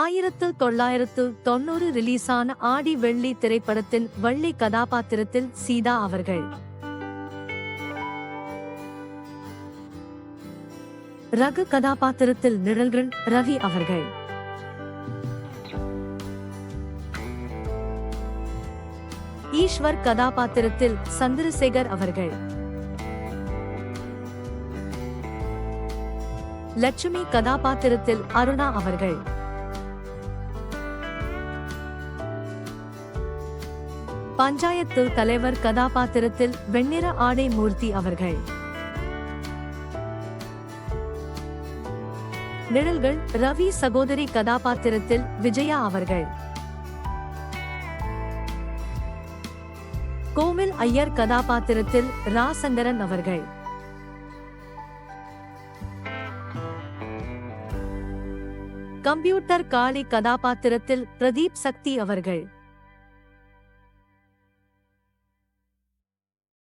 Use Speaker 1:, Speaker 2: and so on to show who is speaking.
Speaker 1: ஆயிரத்து தொள்ளாயிரத்து தொண்ணூறு ரிலீஸான ஆடி வெள்ளி திரைப்படத்தில் வள்ளி கதாபாத்திரத்தில் சீதா அவர்கள். ரகு கதாபாத்திரத்தில் நிழல்கள் ரவி அவர்கள். ஈஸ்வர் கதாபாத்திரத்தில் சந்திரசேகர் அவர்கள். லட்சுமி கதாபாத்திரத்தில் அருணா அவர்கள். பஞ்சாயத்து தலைவர் கதாபாத்திரத்தில் வெண்ணிற ஆடை மூர்த்தி அவர்கள். நிழல்கள் ரவி சகோதரி கதாபாத்திரத்தில் விஜயா அவர்கள். கோவில் ஐயர் கதாபாத்திரத்தில் ராசங்கரன் அவர்கள். கம்ப்யூட்டர் காளி கதாபாத்திரத்தில் பிரதீப் சக்தி அவர்கள்.